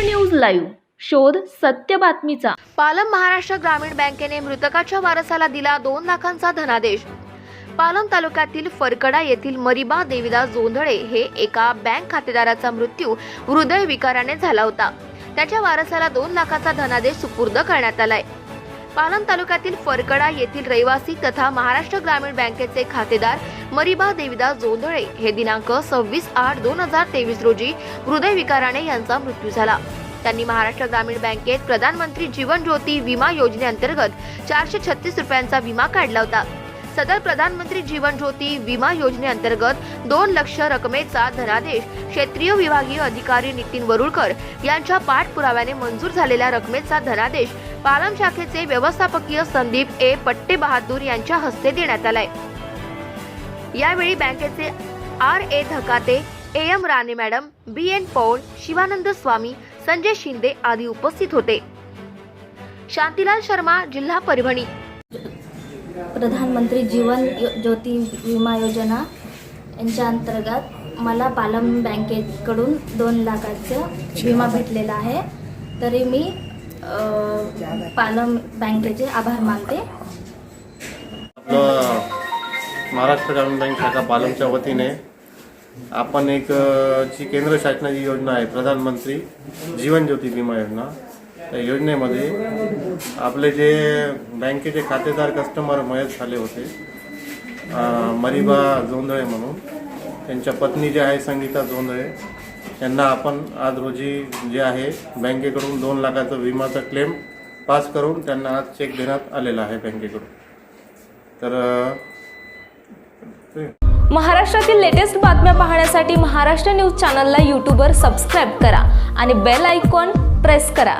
News live. शोध सत्य बातमीचा. पालम महाराष्ट्र ग्रामीण बँकेने मृतकाच्या वारसाला दिला दोन लाखांचा धनादेश. पालम तालुक्यातील फरकडा येथील मरिबा देविदास जोंधळे हे एका बँक खातेदाराचा मृत्यू हृदयविकाराने झाला होता. त्याच्या वारसाला दोन लाखाचा धनादेश सुपूर्द करण्यात आलाय. पालम तालुक्यातील फरकडा येथील रहिवासी तथा महाराष्ट्र ग्रामीण बँकेचे खातेदार मरिबा देविदास जोंधळे हे दिनांक सव्वीस आठ दोन हजार तेवीस रोजी हृदयविकाराने यांचा मृत्यू झाला. त्यांनी महाराष्ट्र ग्रामीण बँकेत प्रधानमंत्री जीवन ज्योती विमा योजनेअंतर्गत चारशे छत्तीस रुपयांचा विमा काढला होता. सदर प्रधानमंत्री जीवन ज्योती विमा योजनेअंतर्गत दोन लक्ष रकमेचा धनादेश क्षेत्रीय विभागीय अधिकारी नितीन वरुळकर यांच्या पाठपुराव्याने मंजूर झालेल्या रकमेचा धनादेश पालम शाखेचे व्यवस्थापकीय संदीप ए. पट्टे बहादूर यांच्या हस्ते देण्यात आलाय. यावेळी बँकेचे R. A. Dhakate A. M. Rane madam B. N. Paul Shivanand Swami Sanjay Shinde आदी उपस्थित होते. शांतीलाल शर्मा जिल्हा परभणी. प्रधानमंत्री जीवन ज्योती विमा योजना यांच्या अंतर्गत मला पालम बँकेकडून दोन लाखाचा विमा भेटलेला आहे. तरी मी पालम बँकेचे आभार मानते. महाराष्ट्र ग्रामीण बँक शाखा पालमच्या वतीने आपण एक जी केंद्र शासनाची योजना आहे प्रधानमंत्री जीवन ज्योती विमा योजना. त्या योजनेमध्ये आपले जे बँकेचे खातेदार कस्टमर मयत झाले होते मरिबा जोंधळे म्हणून. त्यांच्या पत्नी जे आहे संगीता जोंधळे. यांना आपण आज रोजी जे आहे बँकेकडून दोन लाखाचा विमाचा क्लेम पास करून त्यांना आज चेक देण्यात आलेला आहे बँकेकडून. तर महाराष्ट्रातील लेटेस्ट बातम्या पाहण्यासाठी महाराष्ट्र न्यूज चॅनलला यूट्यूबवर सबस्क्राईब करा आणि बेल आयकॉन प्रेस करा.